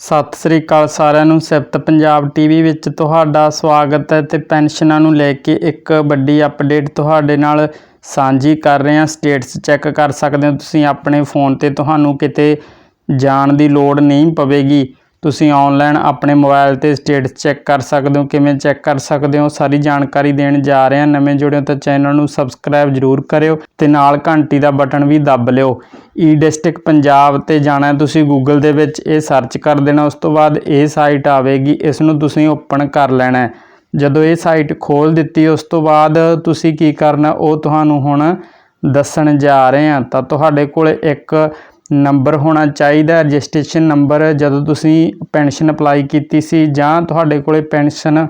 ਸਤਿ ਸ੍ਰੀ ਅਕਾਲ ਸਾਰਿਆਂ ਨੂੰ। ਸਿਫਤ ਪੰਜਾਬ ਟੀਵੀ ਵਿੱਚ ਤੁਹਾਡਾ ਸਵਾਗਤ ਹੈ ਤੇ ਪੈਨਸ਼ਨਾਂ ਨੂੰ ਲੈ ਕੇ ਇੱਕ ਵੱਡੀ ਅਪਡੇਟ ਤੁਹਾਡੇ ਨਾਲ ਸਾਂਝੀ ਕਰ ਰਹੇ ਹਾਂ। ਸਟੇਟਸ ਚੈੱਕ ਕਰ ਸਕਦੇ ਹੋ ਤੁਸੀਂ, ਆਪਣੇ ਫੋਨ ਤੇ ਤੁਹਾਨੂੰ ਕਿਤੇ ਜਾਣ ਦੀ ਲੋੜ ਨਹੀਂ ਪਵੇਗੀ। ਤੁਸੀਂ ਆਨਲਾਈਨ ਆਪਣੇ ਮੋਬਾਈਲ ਤੇ ਸਟੇਟਸ ਚੈੱਕ ਕਰ ਸਕਦੇ ਹੋ। ਕਿਵੇਂ ਚੈੱਕ ਕਰ ਸਕਦੇ ਹੋ, ਸਾਰੀ ਜਾਣਕਾਰੀ ਦੇਣ ਜਾ ਰਹੇ ਹਾਂ। ਨਵੇਂ ਜੁੜਿਓ ਤਾਂ ਚੈਨਲ ਨੂੰ ਸਬਸਕ੍ਰਾਈਬ ਜਰੂਰ ਕਰਿਓ ਤੇ ਨਾਲ ਘੰਟੀ ਦਾ ਬਟਨ ਵੀ ਦੱਬ ਲਿਓ। E ਈ ਡਿਸਟ੍ਰਿਕਟ ਪੰਜਾਬ ਤੇ ਜਾਣਾ ਤੁਸੀਂ ਗੂਗਲ ਦੇ ਵਿੱਚ ਇਹ ਸਰਚ ਕਰ ਦੇਣਾ, ਉਸ ਤੋਂ ਬਾਅਦ ਇਹ ਸਾਈਟ ਆਵੇਗੀ ਇਸ ਨੂੰ ਤੁਸੀਂ ਓਪਨ ਕਰ ਲੈਣਾ ਜਦੋਂ ਇਹ ਸਾਈਟ ਖੋਲ ਦਿੱਤੀ, ਉਸ ਤੋਂ ਬਾਅਦ ਤੁਸੀਂ ਕੀ ਕਰਨਾ, ਉਹ ਤੁਹਾਨੂੰ ਹੁਣ ਦੱਸਣ ਜਾ ਰਹੇ ਹਾਂ। ਤਾਂ ਤੁਹਾਡੇ ਕੋਲ ਇੱਕ ਨੰਬਰ ਹੋਣਾ ਚਾਹੀਦਾ ਰਜਿਸਟ੍ਰੇਸ਼ਨ ਨੰਬਰ ਜਦੋਂ ਤੁਸੀਂ ਪੈਨਸ਼ਨ ਅਪਲਾਈ ਕੀਤੀ ਸੀ, ਜਾਂ ਤੁਹਾਡੇ ਕੋਲੇ ਪੈਨਸ਼ਨ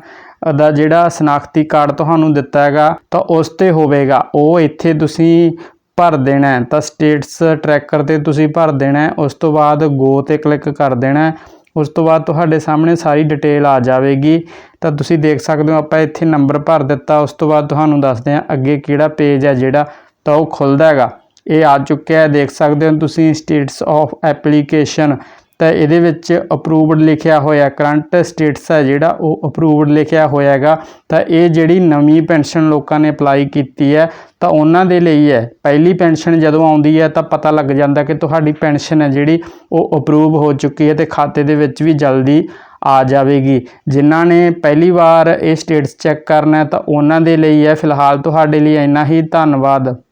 ਦਾ ਜਿਹੜਾ ਸ਼ਨਾਖਤੀ ਕਾਰਡ ਤੁਹਾਨੂੰ ਦਿੱਤਾ ਹੈਗਾ, ਤਾਂ ਉਸ ਤੇ ਹੋਵੇਗਾ। ਉਹ ਇੱਥੇ ਤੁਸੀਂ ਭਰ ਦੇਣਾ ਤਾਂ ਸਟੇਟਸ ਟਰੈਕਰ ਤੇ ਤੁਸੀਂ ਭਰ ਦੇਣਾ ਉਸ ਤੋਂ ਬਾਅਦ ਗੋ ਤੇ ਕਲਿੱਕ ਕਰ ਦੇਣਾ ਉਸ ਤੋਂ ਬਾਅਦ ਤੁਹਾਡੇ ਸਾਹਮਣੇ ਸਾਰੀ ਡਿਟੇਲ ਆ ਜਾਵੇਗੀ। ਤਾਂ ਤੁਸੀਂ ਦੇਖ ਸਕਦੇ ਹੋ, ਆਪਾਂ ਇੱਥੇ ਨੰਬਰ ਭਰ ਦਿੱਤਾ, ਉਸ ਤੋਂ ਬਾਅਦ ਤੁਹਾਨੂੰ ਦੱਸਦੇ ਹਾਂ ਅੱਗੇ ਕਿਹੜਾ ਪੇਜ ਹੈ ਜਿਹੜਾ, ਤਾਂ ਉਹ ਖੁੱਲਦਾ ਹੈਗਾ। ਇਹ ਆ ਚੁੱਕਿਆ ਹੈ, ਦੇਖ ਸਕਦੇ ਹੋ ਤੁਸੀਂ ਸਟੇਟਸ ਆਫ ਐਪਲੀਕੇਸ਼ਨ ਤਾਂ ਇਹਦੇ ਵਿੱਚ ਅਪਰੂਵਡ ਲਿਖਿਆ ਹੋਇਆ ਕਰੰਟ ਸਟੇਟਸ ਹੈ ਜਿਹੜਾ, ਉਹ ਅਪਰੂਵਡ ਲਿਖਿਆ ਹੋਇਆ ਹੈਗਾ। ਤਾਂ ਇਹ ਜਿਹੜੀ ਨਵੀਂ ਪੈਨਸ਼ਨ ਲੋਕਾਂ ਨੇ ਅਪਲਾਈ ਕੀਤੀ ਹੈ, ਤਾਂ ਉਹਨਾਂ ਦੇ ਲਈ ਹੈ। ਪਹਿਲੀ ਪੈਨਸ਼ਨ ਜਦੋਂ ਆਉਂਦੀ ਹੈ, ਤਾਂ ਪਤਾ ਲੱਗ ਜਾਂਦਾ ਕਿ ਤੁਹਾਡੀ ਪੈਨਸ਼ਨ ਹੈ ਜਿਹੜੀ, ਉਹ ਅਪਰੂਵ ਹੋ ਚੁੱਕੀ ਹੈ ਤੇ ਖਾਤੇ ਦੇ ਵਿੱਚ ਵੀ ਜਲਦੀ ਆ ਜਾਵੇਗੀ। ਜਿਨ੍ਹਾਂ ਨੇ ਪਹਿਲੀ ਵਾਰ ਇਹ ਸਟੇਟਸ ਚੈੱਕ ਕਰਨਾ ਤਾਂ ਉਹਨਾਂ ਦੇ ਲਈ ਹੈ। ਫਿਲਹਾਲ ਤੁਹਾਡੇ ਲਈ ਇੰਨਾ ਹੀ। ਧੰਨਵਾਦ।